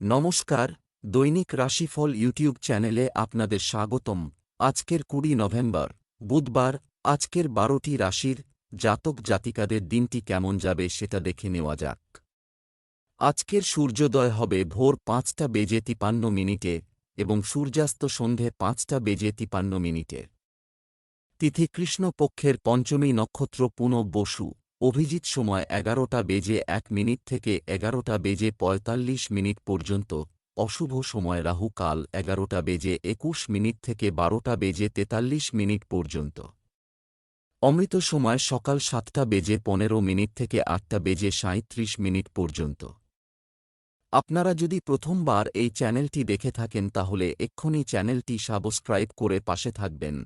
নমস্কার, দৈনিক রাশিফল ইউটিউব চ্যানেলে আপনাদের স্বাগতম। আজকের কুড়ি নভেম্বর, বুধবার, আজকের বারোটি রাশির জাতক জাতিকাদের দিনটি কেমন যাবে সেটা দেখে নেওয়া যাক। আজকের সূর্যোদয় হবে ভোর পাঁচটা বেজে তিপান্ন মিনিটে এবং সূর্যাস্ত সন্ধে পাঁচটা বেজে তিপান্ন মিনিটে। তিথি কৃষ্ণপক্ষের পঞ্চমী নক্ষত্র পুনঃ বসু। অভিজিৎ সময় এগারোটা বেজে এক মিনিট থেকে এগারোটা বেজে পঁয়তাল্লিশ মিনিট পর্যন্ত। অশুভ সময় রাহু কাল এগারোটা বেজে একুশ মিনিট থেকে বারোটা বেজে তেতাল্লিশ মিনিট পর্যন্ত। অমৃত সময় সকাল সাতটা বেজে পনেরো মিনিট থেকে আটটা বেজে সাঁত্রিশ মিনিট পর্যন্ত। আপনারা যদি প্রথমবার এই চ্যানেলটি দেখে থাকেন তাহলে এক্ষুনি চ্যানেলটি সাবস্ক্রাইব করে পাশে থাকবেন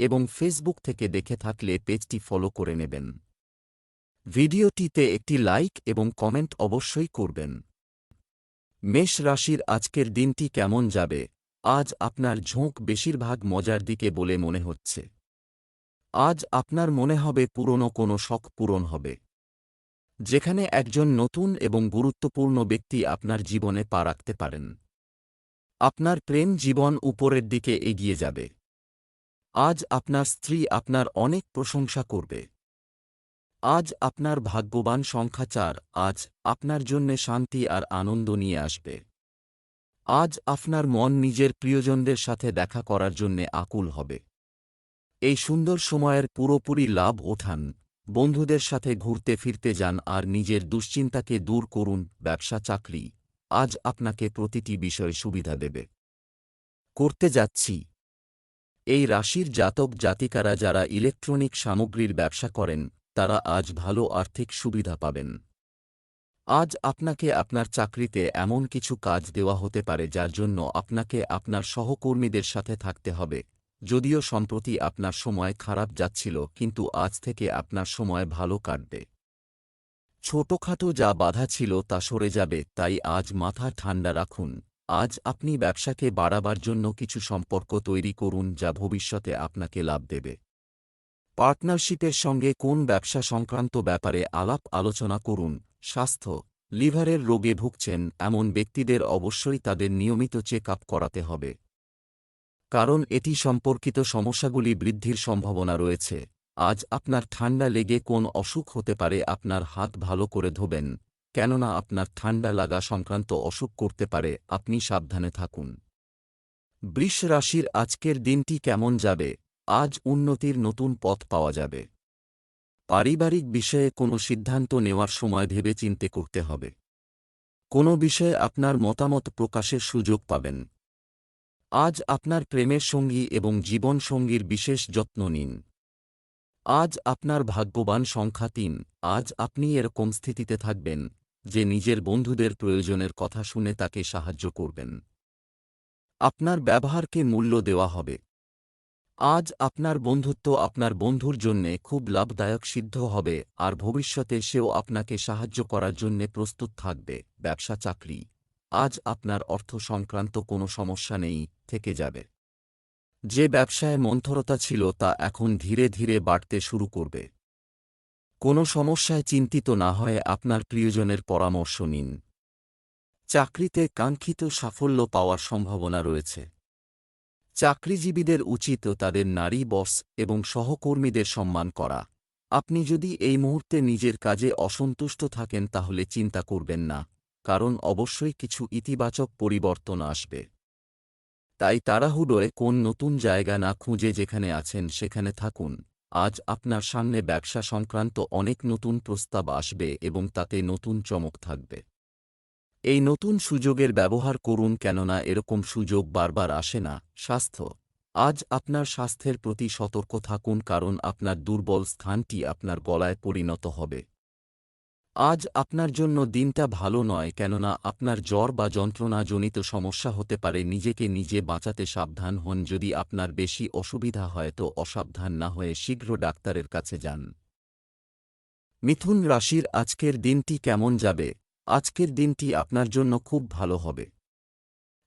এবং ফেসবুক থেকে দেখে থাকলে পেজটি ফলো করে নেবেন। ভিডিওটিতে একটি লাইক এবং কমেন্ট অবশ্যই করবেন। মেষ রাশির আজকের দিনটি কেমন যাবে? আজ আপনার ঝোঁক বেশিরভাগ মজার দিকে বলে মনে হচ্ছে। আজ আপনার মনে হবে পুরনো কোনো শখ পূরণ হবে। যেখানে একজন নতুন এবং গুরুত্বপূর্ণ ব্যক্তি আপনার জীবনে পা রাখতে পারেন। আপনার প্রেম জীবন উপরের দিকে এগিয়ে যাবে। আজ আপনার স্ত্রী আপনার অনেক প্রশংসা করবে। আজ আপনার ভাগ্যবান সংখ্যা চার, আজ আপনার জন্যে শান্তি আর আনন্দ নিয়ে আসবে। আজ আপনার মন নিজের প্রিয়জনদের সাথে দেখা করার জন্যে আকুল হবে। এই সুন্দর সময়ের পুরোপুরি লাভ ওঠান। বন্ধুদের সাথে ঘুরতে ফিরতে যান আর নিজের দুশ্চিন্তাকে দূর করুন, ব্যবসা, চাকরি। আজ আপনাকে প্রতিটি বিষয়ে সুবিধা দেবে। করতে যাচ্ছি। এই রাশির জাতক জাতিকারা যারা ইলেকট্রনিক সামগ্রীর ব্যবসা করেন তারা আজ ভালো আর্থিক সুবিধা পাবেন। আজ আপনাকে আপনার চাকরিতে এমন কিছু কাজ দেওয়া হতে পারে যার জন্য আপনাকে আপনার সহকর্মীদের সাথে থাকতে হবে। যদিও সম্প্রতি আপনার সময় খারাপ যাচ্ছিল, কিন্তু আজ থেকে আপনার সময় ভালো কাটবে। ছোটখাটো যা বাধা ছিল তা সরে যাবে, তাই আজ মাথা ঠান্ডা রাখুন। আজ আপনি ব্যবসাকে বাড়াবার জন্য কিছু সম্পর্ক তৈরি করুন যা ভবিষ্যতে আপনাকে লাভ দেবে। পার্টনারশিপের সঙ্গে কোন ব্যবসা সংক্রান্ত ব্যাপারে আলাপ আলোচনা করুন। স্বাস্থ্য, লিভারের রোগে ভুগছেন এমন ব্যক্তিদের অবশ্যই তাদের নিয়মিত চেক আপ করাতে হবে। কারণ এটি সম্পর্কিত সমস্যাগুলি বৃদ্ধির সম্ভাবনা রয়েছে। আজ আপনার ঠান্ডা লেগে কোন অসুখ হতে পারে আপনার হাত ভালো করে ধোবেন। কেননা আপনার ঠান্ডা লাগা সংক্রান্ত অসুখ করতে পারে, আপনি সাবধানে থাকুন। বৃষ রাশির আজকের দিনটি কেমন যাবে? আজ উন্নতির নতুন পথ পাওয়া যাবে। পারিবারিক বিষয়ে কোনো সিদ্ধান্ত নেওয়ার সময় ভেবে চিনতে করতে হবে। কোনো বিষয়ে আপনার মতামত প্রকাশের সুযোগ পাবেন। আজ আপনার প্রেমের সঙ্গী এবং জীবন সঙ্গীর বিশেষ যত্ন নিন। আজ আপনার ভাগ্যবান সংখ্যা তিন। আজ আপনি এরকম স্থিতিতে থাকবেন, যে নিজের বন্ধুদের প্রয়োজনের কথা শুনে তাকে সাহায্য করবেন। আপনার ব্যবহারকে মূল্য দেওয়া হবে। আজ আপনার বন্ধুত্ব আপনার বন্ধুর জন্যে খুব লাভদায়ক সিদ্ধ হবে, আর ভবিষ্যতে সেও আপনাকে সাহায্য করার জন্যে প্রস্তুত থাকবে, ব্যবসা চাকরি। আজ আপনার অর্থ সংক্রান্ত কোনো সমস্যা নেই, থেকে যাবে। যে ব্যবসায় মন্থরতা ছিল তা এখন ধীরে ধীরে বাড়তে শুরু করবে। কোনো সমস্যায় চিন্তিত না হয়ে আপনার প্রিয়জনের পরামর্শ নিন। চাকরিতে কাঙ্ক্ষিত সাফল্য পাওয়ার সম্ভাবনা রয়েছে। চাকরিজীবীদের উচিত তাদের নারী বস এবং সহকর্মীদের সম্মান করা। আপনি যদি এই মুহূর্তে নিজের কাজে অসন্তুষ্ট থাকেন তাহলে চিন্তা করবেন না, কারণ অবশ্যই কিছু ইতিবাচক পরিবর্তন আসবে। তাই তাড়াহুড়োয় কোন নতুন জায়গা না খুঁজে যেখানে আছেন সেখানে থাকুন। আজ আপনার সামনে ব্যবসা সংক্রান্ত অনেক নতুন প্রস্তাব আসবে এবং তাতে নতুন চমক থাকবে। এই নতুন সুযোগের ব্যবহার করুন কেননা এরকম সুযোগ বারবার আসে না। স্বাস্থ্য। আজ আপনার স্বাস্থ্যের প্রতি সতর্ক থাকুন কারণ আপনার দুর্বল স্থানটি আপনার গলায় পরিণত হবে। আজ আপনার জন্য দিনটা ভালো নয় কেননা আপনার জ্বর বা যন্ত্রণাজনিত সমস্যা হতে পারে, নিজেকে নিজে বাঁচাতে সাবধান হন। যদি আপনার বেশি অসুবিধা হয় তো অসাবধান না হয়ে শীঘ্র ডাক্তারের কাছে যান। মিথুন রাশির আজকের দিনটি কেমন যাবে? আজকের দিনটি আপনার জন্য খুব ভালো হবে।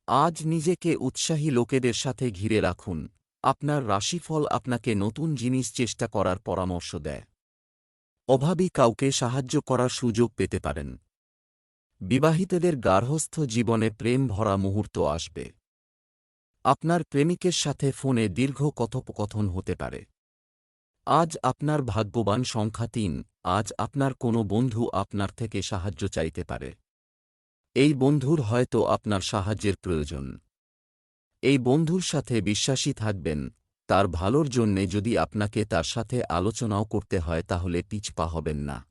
আজ নিজেকে উৎসাহী লোকেদের সাথে ঘিরে রাখুন। আপনার রাশিফল আপনাকে নতুন জিনিস চেষ্টা করার পরামর্শ দেয়। অভাবী কাউকে সাহায্য করার সুযোগ পেতে পারেন। বিবাহিতদের গার্হস্থ জীবনে প্রেম ভরা মুহূর্ত আসবে। আপনার প্রেমিকের সাথে ফোনে দীর্ঘ কথোপকথন হতে পারে। আজ আপনার ভাগ্যবান সংখ্যা তিন, আজ আপনার কোনো বন্ধু আপনার থেকে সাহায্য চাইতে পারে। এই বন্ধুর হয়তো আপনার সাহায্যের প্রয়োজন। এই বন্ধুর সাথে বিশ্বাসী থাকবেন, তার ভালোর জন্যে যদি আপনাকে তার সাথে আলোচনাও করতে হয় তাহলে পিছপা হবেন না।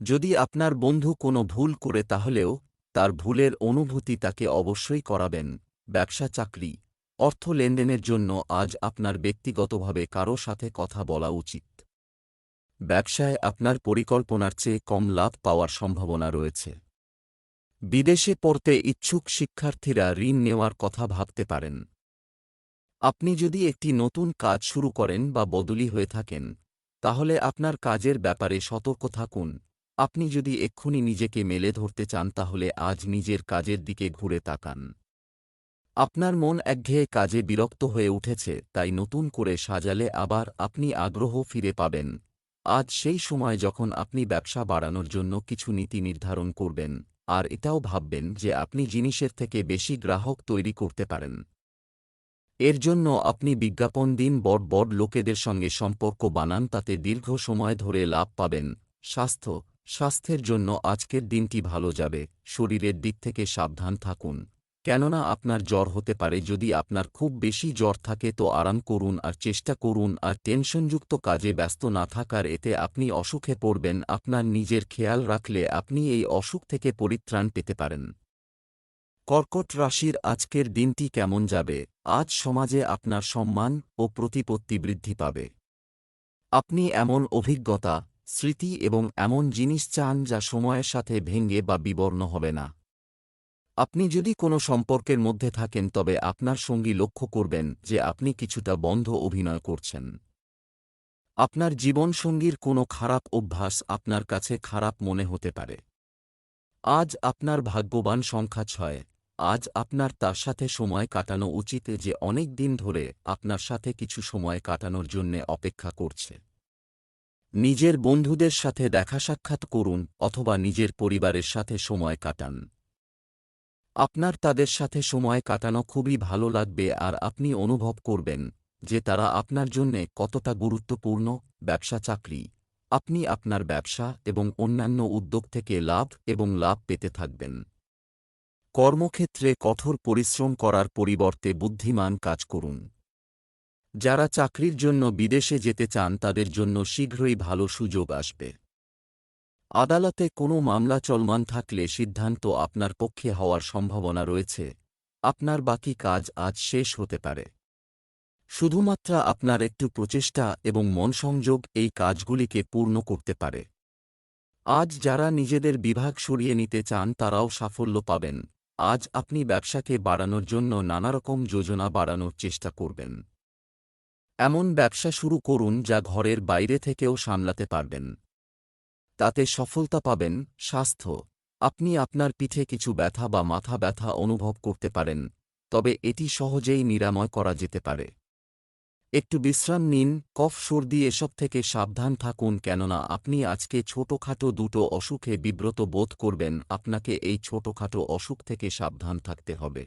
যদি আপনার বন্ধু কোনো ভুল করে তাহলেও, তার ভুলের অনুভূতি তাকে অবশ্যই করাবেন, ব্যবসা চাকরি। অর্থ লেনদেনের জন্য আজ আপনার ব্যক্তিগতভাবে কারও সাথে কথা বলা উচিত। ব্যবসায় আপনার পরিকল্পনার চেয়ে কম লাভ পাওয়ার সম্ভাবনা রয়েছে। বিদেশে পড়তে ইচ্ছুক শিক্ষার্থীরা ঋণ নেওয়ার কথা ভাবতে পারেন। আপনি যদি একটি নতুন কাজ শুরু করেন বা বদলি হয়ে থাকেন, তাহলে আপনার কাজের ব্যাপারে সতর্ক থাকুন। আপনি যদি এক্ষুনি নিজেকে মেলে ধরতে চান, তাহলে আজ নিজের কাজের দিকে ঘুরে তাকান। আপনার মন একঘেয়ে কাজে বিরক্ত হয়ে উঠেছে, তাই নতুন করে সাজালে আবার আপনি আগ্রহ ফিরে পাবেন। আজ সেই সময় যখন আপনি ব্যবসা বাড়ানোর জন্য কিছু নীতি নির্ধারণ করবেন, আর এটাও ভাববেন যে আপনি জিনিসের থেকে বেশি গ্রাহক তৈরি করতে পারেন। এর জন্য আপনি বিজ্ঞাপন দিন, বড় বড় লোকেদের সঙ্গে সম্পর্ক বানান, তাতে দীর্ঘ সময় ধরে লাভ পাবেন। স্বাস্থ্য, স্বাস্থ্যের জন্য আজকের দিনটি ভালো যাবে, শরীরের দিক থেকে সাবধান থাকুন। কেননা আপনার জ্বর হতে পারে, যদি আপনার খুব বেশি জ্বর থাকে তো আরাম করুন আর চেষ্টা করুন আর টেনশনযুক্ত কাজে ব্যস্ত না থাকার এতে আপনি অসুখে পড়বেন, আপনার নিজের খেয়াল রাখলে আপনি এই অসুখ থেকে পরিত্রাণ পেতে পারেন। কর্কট রাশির আজকের দিনটি কেমন যাবে? আজ সমাজে আপনার সম্মান ও প্রতিপত্তি বৃদ্ধি পাবে। আপনি এমন অভিজ্ঞতা, স্মৃতি এবং এমন জিনিস চান যা সময়ের সাথে ভেঙ্গে বা বিবর্ণ হবে না। আপনি যদি কোনো সম্পর্কের মধ্যে থাকেন, তবে আপনার সঙ্গী লক্ষ্য করবেন যে আপনি কিছুটা বন্ধ অভিনয় করছেন। আপনার জীবনসঙ্গীর কোনো খারাপ অভ্যাস আপনার কাছে খারাপ মনে হতে পারে। আজ আপনার ভাগ্যবান সংখ্যা ছয়। আজ আপনার তার সাথে সময় কাটানো উচিত যে অনেক দিন ধরে আপনার সাথে কিছু সময় কাটানোর জন্যে অপেক্ষা করছে। নিজের বন্ধুদের সাথে দেখা সাক্ষাৎ করুন অথবা নিজের পরিবারের সাথে সময় কাটান। আপনার তাদের সাথে সময় কাটানো খুবই ভালো লাগবে আর আপনি অনুভব করবেন যে তারা আপনার জন্যে কতটা গুরুত্বপূর্ণ ব্যবসা চাকরি। আপনি আপনার ব্যবসা এবং অন্যান্য উদ্যোগ থেকে লাভ এবং লাভ পেতে থাকবেন। কর্মক্ষেত্রে কঠোর পরিশ্রম করার পরিবর্তে বুদ্ধিমান কাজ করুন। যারা চাকরির জন্য বিদেশে যেতে চান তাদের জন্য শীঘ্রই ভালো সুযোগ আসবে। আদালতে কোনো মামলা চলমান থাকলে সিদ্ধান্ত আপনার পক্ষে হওয়ার সম্ভাবনা রয়েছে। আপনার বাকি কাজ আজ শেষ হতে পারে। শুধুমাত্র আপনার একটু প্রচেষ্টা এবং মনসংযোগ এই কাজগুলিকে পূর্ণ করতে পারে। আজ যারা নিজেদের বিভাগ সরিয়ে নিতে চান তারাও সাফল্য পাবেন। আজ আপনি ব্যবসাকে বাড়ানোর জন্য নানারকম যোজনা বাড়ানোর চেষ্টা করবেন। এমন ব্যবসা শুরু করুন যা ঘরের বাইরে থেকেও সামলাতে পারবেন। তাতে সফলতা পাবেন, স্বাস্থ্য। আপনি আপনার পিঠে কিছু ব্যথা বা মাথা ব্যথা অনুভব করতে পারেন, তবে এটি সহজেই নিরাময় করা যেতে পারে। একটু বিশ্রাম নিন, কফ, সর্দি এসব থেকে সাবধান থাকুন কেননা আপনি আজকে ছোটখাটো দুটো অসুখে বিব্রত বোধ করবেন, আপনাকে এই ছোটখাটো অসুখ থেকে সাবধান থাকতে হবে।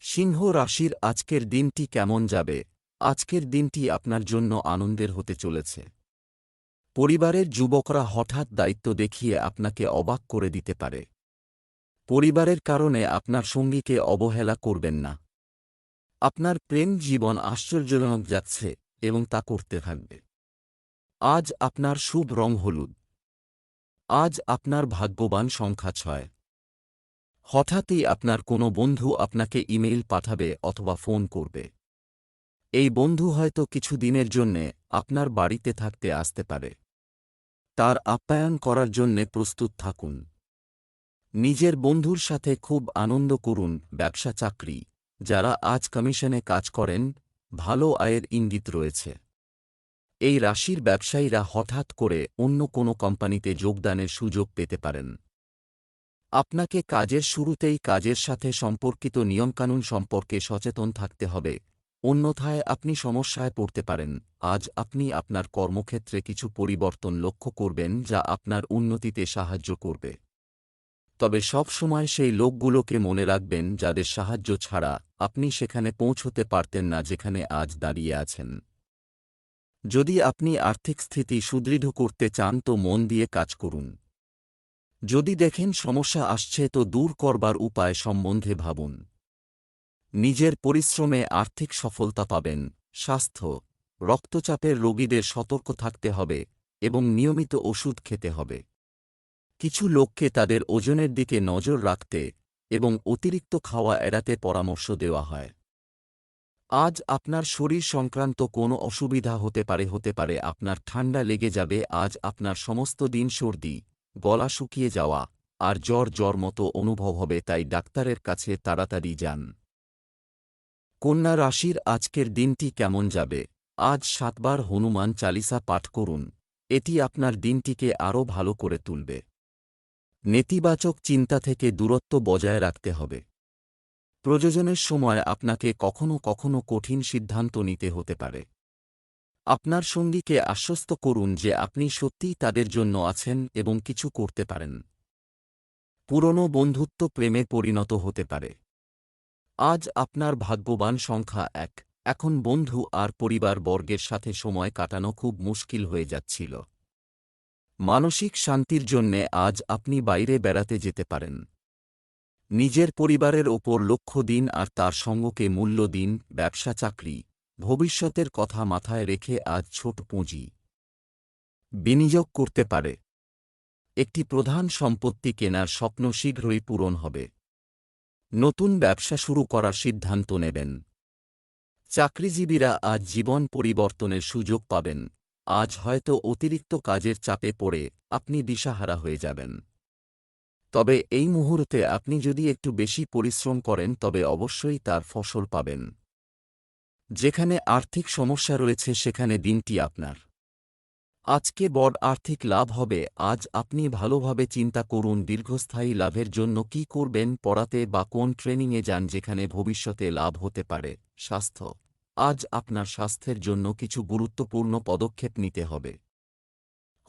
সিংহ রাশির আজকের দিনটি কেমন যাবে? আজকের দিনটি আপনার জন্য আনন্দের হতে চলেছে। পরিবারের যুবকরা হঠাৎ দায়িত্ব দেখিয়ে আপনাকে অবাক করে দিতে পারে। পরিবারের কারণে আপনার সঙ্গীকে অবহেলা করবেন না। আপনার প্রেম জীবন আশ্চর্যজনক যাচ্ছে এবং তা করতে থাকবে। আজ আপনার শুভ রং হলুদ। আজ আপনার ভাগ্যবান সংখ্যা ছয়। হঠাৎই আপনার কোনো বন্ধু আপনাকে ইমেইল পাঠাবে অথবা ফোন করবে। এই বন্ধু হয়তো কিছু দিনের জন্যে আপনার বাড়িতে থাকতে আসতে পারে। তার আপ্যায়ন করার জন্যে প্রস্তুত থাকুন। নিজের বন্ধুর সাথে খুব আনন্দ করুন ব্যবসা চাকরি, যারা আজ কমিশনে কাজ করেন, ভালো আয়ের ইঙ্গিত রয়েছে। এই রাশির ব্যবসায়ীরা হঠাৎ করে অন্য কোনো কোম্পানিতে যোগদানের সুযোগ পেতে পারেন। আপনাকে কাজের শুরুতেই কাজের সাথে সম্পর্কিত নিয়মকানুন সম্পর্কে সচেতন থাকতে হবে অন্যথায় আপনি সমস্যায় পড়তে পারেন। আজ আপনি আপনার কর্মক্ষেত্রে কিছু পরিবর্তন লক্ষ্য করবেন যা আপনার উন্নতিতে সাহায্য করবে। তবে সব সময় সেই লোকগুলোকে মনে রাখবেন যাদের সাহায্য ছাড়া আপনি সেখানে পৌঁছতে পারতেন না যেখানে আজ দাঁড়িয়ে আছেন। যদি আপনি আর্থিক স্থিতি সুদৃঢ় করতে চান তো মন দিয়ে কাজ করুন। যদি দেখেন সমস্যা আসছে তো দূর করবার উপায় সম্বন্ধে ভাবুন। নিজের পরিশ্রমে আর্থিক সফলতা পাবেন। স্বাস্থ্য, রক্তচাপের রোগীদের সতর্ক থাকতে হবে এবং নিয়মিত ওষুধ খেতে হবে। কিছু লোককে তাদের ওজনের দিকে নজর রাখতে এবং অতিরিক্ত খাওয়া এড়াতে পরামর্শ দেওয়া হয়। আজ আপনার শরীর সংক্রান্ত কোনো অসুবিধা হতে পারে হতে পারে। আপনার ঠান্ডা লেগে যাবে, আজ আপনার সমস্ত দিন সর্দি, গলা শুকিয়ে যাওয়া আর জ্বর জ্বর মতো অনুভব হবে, তাই ডাক্তারের কাছে তাড়াতাড়ি যান। কন্যা রাশির আজকের দিনটি কেমন যাবে? আজ সাতবার হনুমান চালিসা পাঠ করুন। এটি আপনার দিনটিকে আরও ভালো করে তুলবে। নেতিবাচক চিন্তা থেকে দূরত্ব বজায় রাখতে হবে। প্রযোজনের সময় আপনাকে কখনো কখনো কঠিন সিদ্ধান্ত নিতে হতে পারে। আপনার সঙ্গীকে আশ্বস্ত করুন যে আপনি সত্যিই তাদের জন্য আছেন এবং কিছু করতে পারেন। পুরনো বন্ধুত্ব প্রেমে পরিণত হতে পারে। আজ আপনার ভাগ্যবান সংখ্যা এক। এখন বন্ধু আর পরিবার বর্গের সাথে সময় কাটানো খুব মুশকিল হয়ে যাচ্ছিল। মানসিক শান্তির জন্যে আজ আপনি বাইরে বেড়াতে যেতে পারেন। নিজের পরিবারের ওপর লক্ষ্য দিন আর তার সঙ্গকে মূল্য দিন, ব্যবসা, চাকরি, ভবিষ্যতের কথা মাথায় রেখে আজ ছোট পুঁজি বিনিয়োগ করতে পারে। একটি প্রধান সম্পত্তি কেনার স্বপ্ন শীঘ্রই পূরণ হবে। নতুন ব্যবসা শুরু করার সিদ্ধান্ত নেবেন। চাকরিজীবীরা আজ জীবন পরিবর্তনের সুযোগ পাবেন। আজ হয়তো অতিরিক্ত কাজের চাপে পড়ে আপনি দিশাহারা হয়ে যাবেন। তবে এই মুহূর্তে আপনি যদি একটু বেশি পরিশ্রম করেন, তবে অবশ্যই তার ফসল পাবেন। যেখানে আর্থিক সমস্যা রয়েছে, সেখানে দিনটি আপনার আজকে বড় আর্থিক লাভ হবে। আজ আপনি ভালোভাবে চিন্তা করুন, দীর্ঘস্থায়ী লাভের জন্য কি করবেন, পড়াতে বা কোন ট্রেনিংয়ে যান যেখানে ভবিষ্যতে লাভ হতে পারে। স্বাস্থ্য। আজ আপনার স্বাস্থ্যের জন্য কিছু গুরুত্বপূর্ণ পদক্ষেপ নিতে হবে।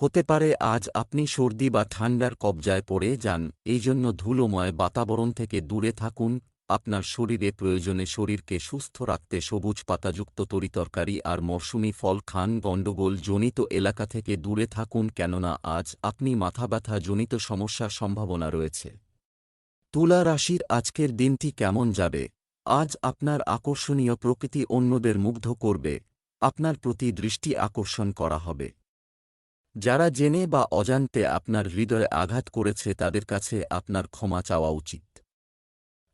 হতে পারে আজ আপনি সর্দি বা ঠান্ডার কবজায় পড়ে যান এই জন্য ধুলোময় বাতাবরণ থেকে দূরে থাকুন আপনার শরীরে প্রয়োজনে শরীরকে সুস্থ রাখতে সবুজ পাতাযুক্ত তরিতরকারি আর মরশুমি ফল খান গণ্ডগোল জনিত এলাকা থেকে দূরে থাকুন কেননা আজ আপনি মাথা ব্যথা জনিত সমস্যার সম্ভাবনা রয়েছে। তুলা রাশির আজকের দিনটি কেমন যাবে? আজ আপনার আকর্ষণীয় প্রকৃতি অন্যদের মুগ্ধ করবে, আপনার প্রতি দৃষ্টি আকর্ষণ করা হবে। যারা জেনে বা অজান্তে আপনার হৃদয়ে আঘাত করেছে তাদের কাছে আপনার ক্ষমা চাওয়া উচিত।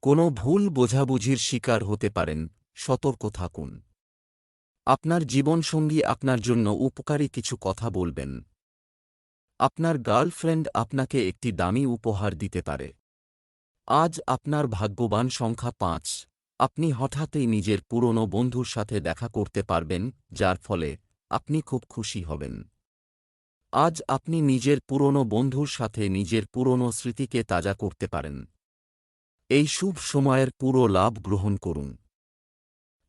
কোনো ভুল বোঝাবুঝির শিকার হতে পারেন, সতর্ক থাকুন। আপনার জীবনসঙ্গী আপনার জন্য উপকারী কিছু কথা বলবেন। আপনার গার্লফ্রেন্ড আপনাকে একটি দামি উপহার দিতে পারে। আজ আপনার ভাগ্যবান সংখ্যা পাঁচ। আপনি হঠাৎই নিজের পুরনো বন্ধুর সাথে দেখা করতে পারবেন, যার ফলে আপনি খুব খুশি হবেন। আজ আপনি নিজের পুরনো বন্ধুর সাথে নিজের পুরনো স্মৃতিকে তাজা করতে পারেন। এই শুভ সময়ের পুরো লাভ গ্রহণ করুন।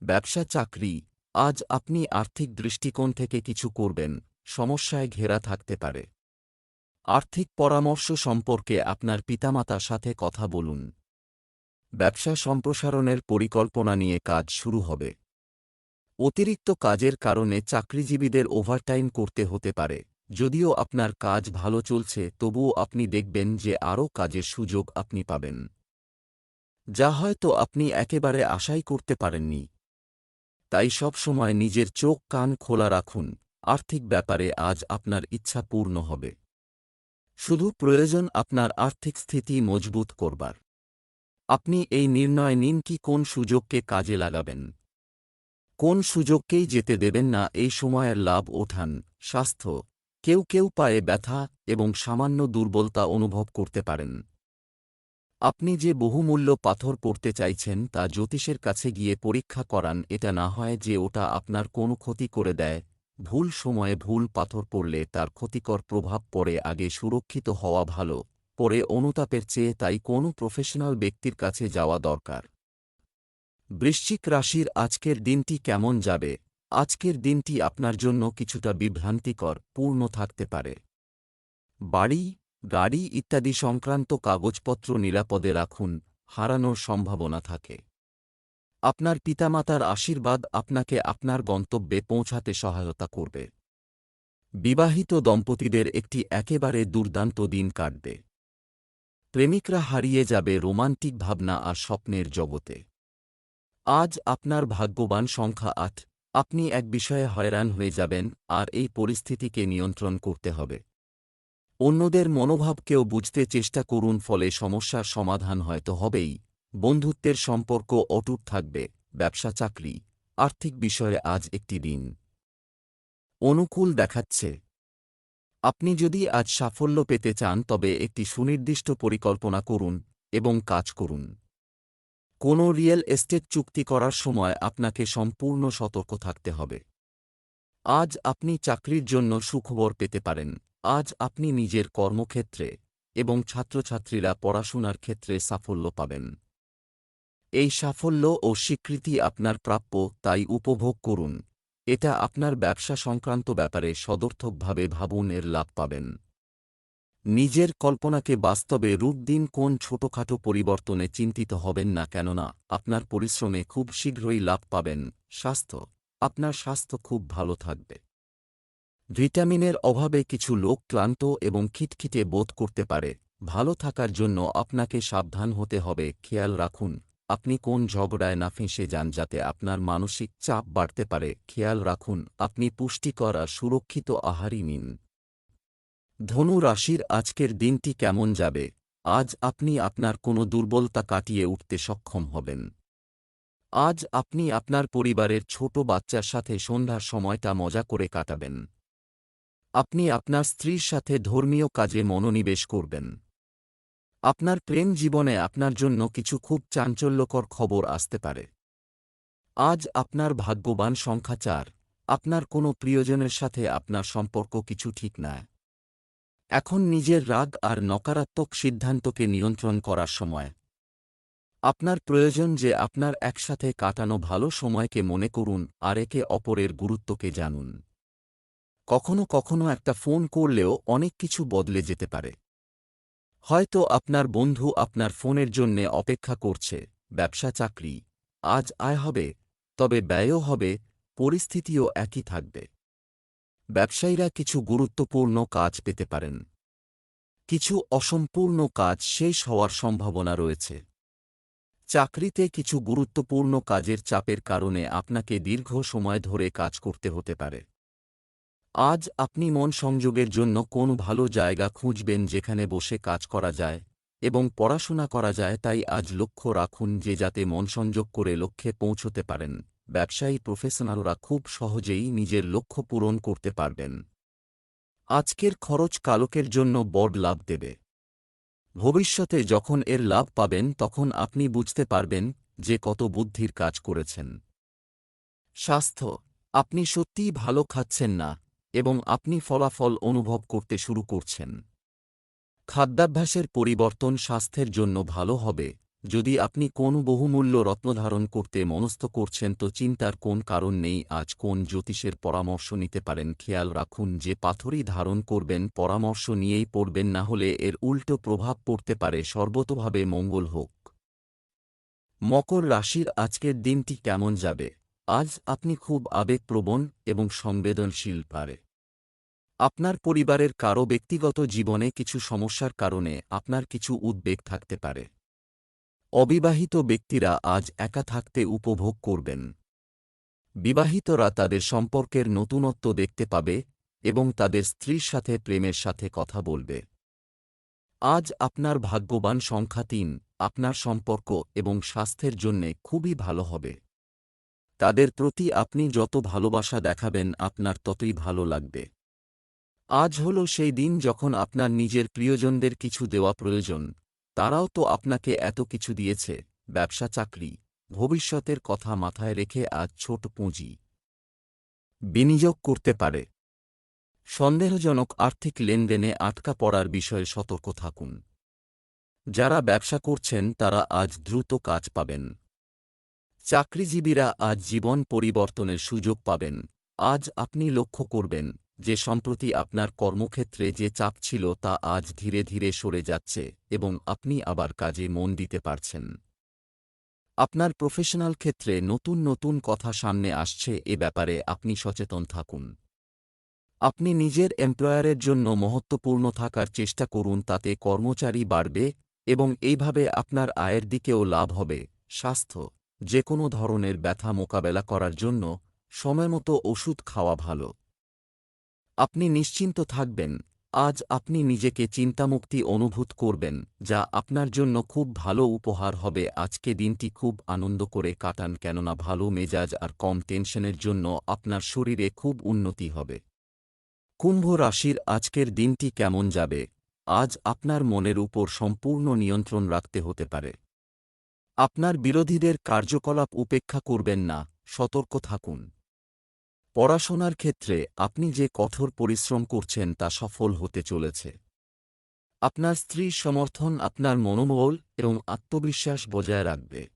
ব্যবসা চাকরি, আজ আপনি আর্থিক দৃষ্টিকোণ থেকে কিছু করবেন, সমস্যায় ঘেরা থাকতে পারে। আর্থিক পরামর্শ সম্পর্কে আপনার পিতামাতার সাথে কথা বলুন। ব্যবসা সম্প্রসারণের পরিকল্পনা নিয়ে কাজ শুরু হবে। অতিরিক্ত কাজের কারণে চাকরিজীবীদের ওভারটাইম করতে হতে পারে। যদিও আপনার কাজ ভালো চলছে, তবুও আপনি দেখবেন যে আরও কাজের সুযোগ আপনি পাবেন। যা হয়তো আপনি একেবারে আশাই করতে পারেননি। তাই সব সময় নিজের চোখ কান খোলা রাখুন। আর্থিক ব্যাপারে আজ আপনার ইচ্ছা পূর্ণ হবে। শুধু প্রয়োজন আপনার আর্থিক স্থিতি মজবুত করবার। আপনি এই নির্ণয় নিন কি কোন সুযোগকে কাজে লাগাবেন। কোন সুযোগকেই যেতে দেবেন না, এই সময়ের লাভ ওঠান, স্বাস্থ্য, কেউ কেউ পায়ে ব্যথা এবং সামান্য দুর্বলতা অনুভব করতে পারেন। আপনি যে বহুমূল্য পাথর পড়তে চাইছেন তা জ্যোতিষের কাছে গিয়ে পরীক্ষা করান, এটা না হয় যে ওটা আপনার কোনো ক্ষতি করে দেয়। ভুল সময়ে ভুল পাথর পড়লে তার ক্ষতিকর প্রভাব পড়ে, আগে সুরক্ষিত হওয়া ভালো, পরে অনুতাপের চেয়ে তাই কোনো প্রফেশনাল ব্যক্তির কাছে যাওয়া দরকার। বৃশ্চিক রাশির আজকের দিনটি কেমন যাবে? আজকের দিনটি আপনার জন্য কিছুটা বিভ্রান্তিকর, পূর্ণ থাকতে পারে। বাড়ি গাড়ি ইত্যাদি সংক্রান্ত কাগজপত্র নিরাপদে রাখুন, হারানোর সম্ভাবনা থাকে। আপনার পিতামাতার আশীর্বাদ আপনাকে আপনার গন্তব্যে পৌঁছাতে সহায়তা করবে। বিবাহিত দম্পতিদের একটি একেবারে দুর্দান্ত দিন কাটবে। প্রেমিকরা হারিয়ে যাবে রোমান্টিক ভাবনা আর স্বপ্নের জগতে। আজ আপনার ভাগ্যবান সংখ্যা আট, আপনি এক বিষয়ে হয়রান হয়ে যাবেন আর এই পরিস্থিতিকে নিয়ন্ত্রণ করতে হবে। অন্যদের মনোভাবকেও বুঝতে চেষ্টা করুন ফলে সমস্যার সমাধান হয়তো হবেই। বন্ধুত্বের সম্পর্ক অটুট থাকবে, ব্যবসা, চাকরি, আর্থিক বিষয়ে আজ একটি দিন। অনুকূল দেখাচ্ছে। আপনি যদি আজ সাফল্য পেতে চান, তবে একটি সুনির্দিষ্ট পরিকল্পনা করুন এবং কাজ করুন। কোনো রিয়েল এস্টেট চুক্তি করার সময় আপনাকে সম্পূর্ণ সতর্ক থাকতে হবে। আজ আপনি চাকরির জন্য সুখবর পেতে পারেন। আজ আপনি নিজের কর্মক্ষেত্রে এবং ছাত্রছাত্রীরা পড়াশোনার ক্ষেত্রে সাফল্য পাবেন। এই সাফল্য ও স্বীকৃতি আপনার প্রাপ্য তাই উপভোগ করুন। এটা আপনার ব্যবসা সংক্রান্ত ব্যাপারে সদর্থকভাবে ভাবুন এর লাভ পাবেন। নিজের কল্পনাকে বাস্তবে রূপ দিন কোন ছোটখাটো পরিবর্তনে চিন্তিত হবেন না কেননা আপনার পরিশ্রমে খুব শীঘ্রই লাভ পাবেন। স্বাস্থ্য, আপনার স্বাস্থ্য খুব ভালো থাকবে। ভিটামিনের অভাবে কিছু লোক ক্লান্ত এবং খিটখিটে বোধ করতে পারে। ভালো থাকার জন্য আপনাকে সাবধান হতে হবে। খেয়াল রাখুন, আপনি কোন ঝগড়ায় না ফেঁসে যান যাতে আপনার মানসিক চাপ বাড়তে পারে। খেয়াল রাখুন, আপনি পুষ্টিকর আর সুরক্ষিত আহারই নিন। ধনু রাশির আজকের দিনটি কেমন যাবে? আজ আপনি আপনার কোনো দুর্বলতা কাটিয়ে উঠতে সক্ষম হবেন। আজ আপনি আপনার পরিবারের ছোট বাচ্চার সাথে সন্ধ্যার সময়টা মজা করে কাটাবেন। আপনি আপনার স্ত্রীর সাথে ধর্মীয় কাজে মনোনিবেশ করবেন। আপনার প্রেম জীবনে আপনার জন্য কিছু খুব চাঞ্চল্যকর খবর আসতে পারে। আজ আপনার ভাগ্যবান সংখ্যা চার, আপনার কোনো প্রিয়জনের সাথে আপনার সম্পর্ক কিছু ঠিক নয় এখন নিজের রাগ আর নকারাত্মক সিদ্ধান্তকে নিয়ন্ত্রণ করার সময়। আপনার প্রয়োজন যে আপনার একসাথে কাটানো ভালো সময়কে মনে করুন আর একে অপরের গুরুত্বকে জানুন। কখনো কখনো একটা ফোন করলেও অনেক কিছু বদলে যেতে পারে। হয়তো আপনার বন্ধু আপনার ফোনের জন্যে অপেক্ষা করছে, ব্যবসা, চাকরি। আজ আয় হবে, তবে ব্যয়ও হবে, পরিস্থিতিও একই থাকবে। ব্যবসায়ীরা কিছু গুরুত্বপূর্ণ কাজ পেতে পারেন। কিছু অসম্পূর্ণ কাজ শেষ হওয়ার সম্ভাবনা রয়েছে। চাকরিতে কিছু গুরুত্বপূর্ণ কাজের চাপের কারণে আপনাকে দীর্ঘ সময় ধরে কাজ করতে হতে পারে। আজ আপনি মন সংযোগের জন্য কোন ভালো জায়গা খুঁজবেন যেখানে বসে কাজ করা যায় এবং পড়াশোনা করা যায়, তাই আজ লক্ষ্য রাখুন যে যাতে মন সংযোগ করে লক্ষ্যে পৌঁছতে পারেন। ব্যবসায়ী প্রফেশনালরা খুব সহজেই নিজের লক্ষ্য পূরণ করতে পারবেন। আজকের খরচ কালকের জন্য বড় লাভ দেবে। ভবিষ্যতে যখন এর লাভ পাবেন, তখন আপনি বুঝতে পারবেন যে কত বুদ্ধির কাজ করেছেন। স্বাস্থ্য, আপনি সত্যিই ভালো খাচ্ছেন না। এবং আপনি ফলাফল অনুভব করতে শুরু করছেন। খাদ্যাভ্যাসের পরিবর্তন স্বাস্থ্যের জন্য ভালো হবে। যদি আপনি কোন বহুমূল্য রত্নধারণ করতে মনস্থ করছেন তো চিন্তার কোন কারণ নেই, আজ কোন জ্যোতিষের পরামর্শ নিতে পারেন। খেয়াল রাখুন যে পাথরই ধারণ করবেন, পরামর্শ নিয়েই পড়বেন, না হলে এর উল্টো প্রভাব পড়তে পারে। সর্বতভাবে মঙ্গল হোক। মকর রাশির আজকের দিনটি কেমন যাবে? আজ আপনি খুব আবেগপ্রবণ এবং সংবেদনশীল পারে। আপনার পরিবারের কারও ব্যক্তিগত জীবনে কিছু সমস্যার কারণে আপনার কিছু উদ্বেগ থাকতে পারে। অবিবাহিত ব্যক্তিরা আজ একা থাকতে উপভোগ করবেন। বিবাহিতরা তাদের সম্পর্কের নতুনত্ব দেখতে পাবে এবং তাদের স্ত্রীর সাথে, প্রেমের সাথে কথা বলবে। আজ আপনার ভাগ্যবান সংখ্যা তিন, আপনার সম্পর্ক এবং স্বাস্থ্যের জন্যে খুবই ভালো হবে। তাদের প্রতি আপনি যত ভালোবাসা দেখাবেন, আপনার ততই ভালো লাগবে। আজ হল সেই দিন যখন আপনার নিজের প্রিয়জনদের কিছু দেওয়া প্রয়োজন, তারাও তো আপনাকে এত কিছু দিয়েছে, ব্যবসা, চাকরি, ভবিষ্যতের কথা মাথায় রেখে আজ ছোট পুঁজি বিনিয়োগ করতে পারে। সন্দেহজনক আর্থিক লেনদেনে আটকা পড়ার বিষয়ে সতর্ক থাকুন। যারা ব্যবসা করছেন, তারা আজ দ্রুত কাজ পাবেন। চাকরিজীবীরা আজ জীবন পরিবর্তনের সুযোগ পাবেন। আজ আপনি লক্ষ্য করবেন যে সম্প্রতি আপনার কর্মক্ষেত্রে যে চাপ ছিল তা আজ ধীরে ধীরে সরে যাচ্ছে এবং আপনি আবার কাজে মন দিতে পারছেন। আপনার প্রফেশনাল ক্ষেত্রে নতুন নতুন কথা সামনে আসছে এ ব্যাপারে আপনি সচেতন থাকুন। আপনি নিজের এমপ্লয়ারের জন্য মহত্বপূর্ণ থাকার চেষ্টা করুন, তাতে কর্মচারী বাড়বে এবং এইভাবে আপনার আয়ের দিকেও লাভ হবে। স্বাস্থ্য যে কোনো ধরনের ব্যথা মোকাবেলা করার জন্য সময়মতো ওষুধ খাওয়া ভালো। আপনি নিশ্চিন্ত থাকবেন। আজ আপনি নিজেকে চিন্তামুক্তি অনুভূত করবেন, যা আপনার জন্য খুব ভালো উপহার হবে। আজকে দিনটি খুব আনন্দ করে কাটান, কেননা ভালো মেজাজ আর কম টেনশনের জন্য আপনার শরীরে খুব উন্নতি হবে। কুম্ভ রাশির আজকের দিনটি কেমন যাবে? আজ আপনার মনের উপর সম্পূর্ণ নিয়ন্ত্রণ রাখতে হতে পারে। আপনার বিরোধীদের কার্যকলাপ উপেক্ষা করবেন না, সতর্ক থাকুন। পড়াশোনার ক্ষেত্রে আপনি যে কঠোর পরিশ্রম করছেন তা সফল হতে চলেছে। আপনার স্ত্রীর সমর্থন আপনার মনোবল এবং আত্মবিশ্বাস বজায় রাখবে।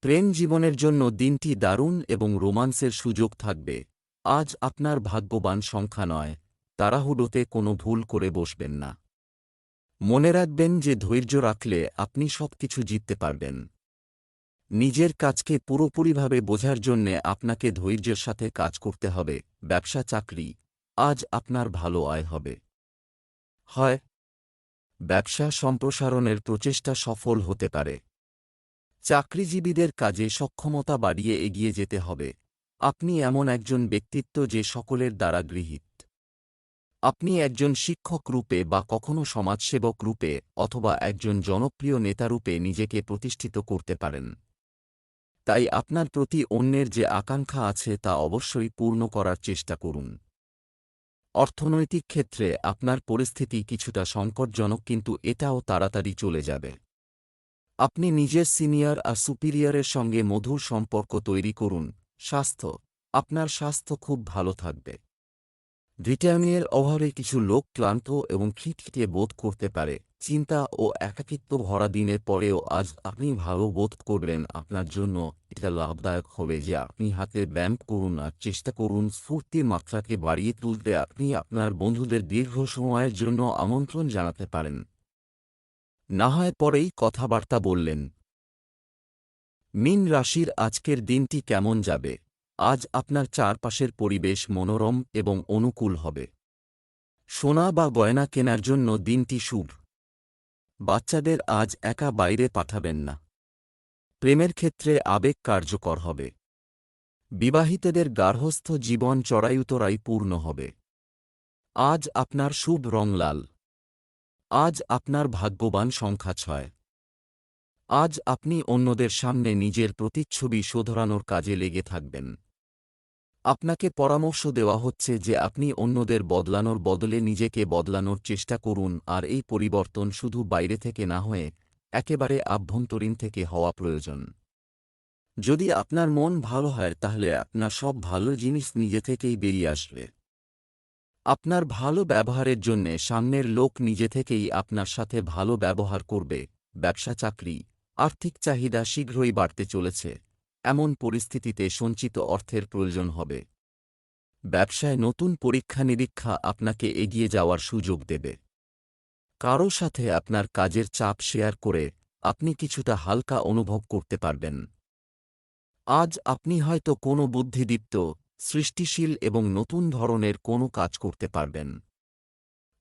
প্রেম জীবনের জন্য দিনটি দারুণ এবং রোমান্সের সুযোগ থাকবে। আজ আপনার ভাগ্যবান সংখ্যা নয়, তাড়াহুড়োতে কোনো ভুল করে বসবেন না। মনে রাখবেন যে ধৈর্য রাখলে আপনি সবকিছু জিততে পারবেন। নিজের কাজকে পুরোপুরিভাবে বোঝার জন্যে আপনাকে ধৈর্যের সাথে কাজ করতে হবে, ব্যবসা চাকরি, আজ আপনার ভালো আয় হবে। হয়, ব্যবসা সম্প্রসারণের প্রচেষ্টা সফল হতে পারে। চাকরিজীবীদের কাজে সক্ষমতা বাড়িয়ে এগিয়ে যেতে হবে। আপনি এমন একজন ব্যক্তিত্ব যে সকলের দ্বারা গৃহীত। আপনি একজন শিক্ষক রূপে বা কখনো সমাজসেবক রূপে অথবা একজন জনপ্রিয় নেতারূপে নিজেকে প্রতিষ্ঠিত করতে পারেন। তাই আপনার প্রতি অন্যের যে আকাঙ্ক্ষা আছে তা অবশ্যই পূর্ণ করার চেষ্টা করুন। অর্থনৈতিক ক্ষেত্রে আপনার পরিস্থিতি কিছুটা সংকটজনক কিন্তু এটাও তাড়াতাড়ি চলে যাবে। আপনি নিজের সিনিয়র আর সুপিরিয়রের সঙ্গে মধুর সম্পর্ক তৈরি করুন, স্বাস্থ্য, আপনার স্বাস্থ্য খুব ভালো থাকবে। ভিটামিনের অভাবে কিছু লোক ক্লান্ত এবং খিটখিটে বোধ করতে পারে। চিন্তা ও একাকিত্ব ভরা দিনের পরেও আজ আপনি ভালো বোধ করবেন আপনার জন্য এটা লাভদায়ক হবে যে আপনি হাতে ব্যায়াম করুন আর চেষ্টা করুন স্ফূর্তির মাত্রাকে বাড়িয়ে তুলতে আপনি আপনার বন্ধুদের দীর্ঘ সময়ের জন্য আমন্ত্রণ জানাতে পারেন। না হয় পরেই কথাবার্তা বললেন। মিন রাশির আজকের দিনটি কেমন যাবে? আজ আপনার চারপাশের পরিবেশ মনোরম এবং অনুকূল হবে। সোনা বা গয়না কেনার জন্য দিনটি শুভ। বাচ্চাদের আজ একা বাইরে পাঠাবেন না। প্রেমের ক্ষেত্রে আবেগ কার্যকর হবে। বিবাহিতদের গার্হস্থ জীবন চড়াইউতরাই পূর্ণ হবে। আজ আপনার শুভ রং লাল। আজ আপনার ভাগ্যবান সংখ্যা ছয়। আজ আপনি অন্যদের সামনে নিজের প্রতিচ্ছবি শোধরানোর কাজে লেগে থাকবেন। আপনাকে পরামর্শ দেওয়া হচ্ছে যে আপনি অন্যদের বদলানোর বদলে নিজেকে বদলানোর চেষ্টা করুন আর এই পরিবর্তন শুধু বাইরে থেকে না হয়ে একেবারে আভ্যন্তরীণ থেকে হওয়া প্রয়োজন। যদি আপনার মন ভালো হয় তাহলে আপনার সব ভালো জিনিস নিজে থেকেই বেরিয়ে আসবে। আপনার ভালো ব্যবহারের জন্যে সামনের লোক নিজে থেকেই আপনার সাথে ভালো ব্যবহার করবে, ব্যবসা, চাকরি, আর্থিক চাহিদা শীঘ্রই বাড়তে চলেছে। এমন পরিস্থিতিতে সঞ্চিত অর্থের প্রয়োজন হবে। ব্যবসায় নতুন পরীক্ষা নিরীক্ষা আপনাকে এগিয়ে যাওয়ার সুযোগ দেবে। কারও সাথে আপনার কাজের চাপ শেয়ার করে আপনি কিছুটা হালকা অনুভব করতে পারবেন। আজ আপনি হয়তো কোনো বুদ্ধিদীপ্ত, সৃষ্টিশীল এবং নতুন ধরনের কোনো কাজ করতে পারবেন।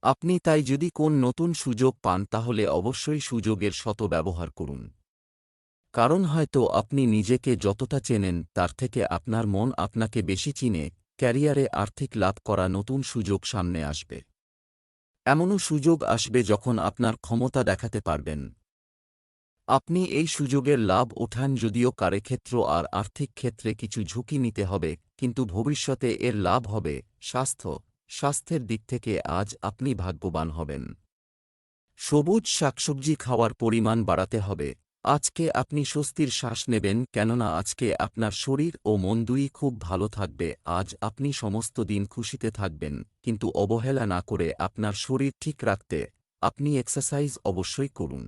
আপনি তাই যদি কোন নতুন সুযোগ পান তাহলে অবশ্যই সুযোগের শত ব্যবহার করুন। কারণ হয়তো আপনি নিজেকে যতটা চেনেন, তার থেকে আপনার মন আপনাকে বেশি চিনে, ক্যারিয়ারে আর্থিক লাভ করা নতুন সুযোগ সামনে আসবে। এমনও সুযোগ আসবে যখন আপনার ক্ষমতা দেখাতে পারবেন। আপনি এই সুযোগের লাভ ওঠান যদিও কারেক্ষেত্র আর আর্থিক ক্ষেত্রে কিছু ঝুঁকি নিতে হবে, কিন্তু ভবিষ্যতে এর লাভ হবে, স্বাস্থ্য, স্বাস্থ্যের দিক থেকে আজ আপনি ভাগ্যবান হবেন। সবুজ শাকসবজি খাওয়ার পরিমাণ বাড়াতে হবে আজকে আপনি স্বস্তির শ্বাস নেবেন, কেননা আজকে আপনার শরীর ও মন দুই খুব ভালো থাকবে, আজ আপনি সমস্ত দিন খুশিতে থাকবেন, কিন্তু অবহেলা না করে আপনার শরীর ঠিক রাখতে আপনি এক্সারসাইজ অবশ্যই করুন।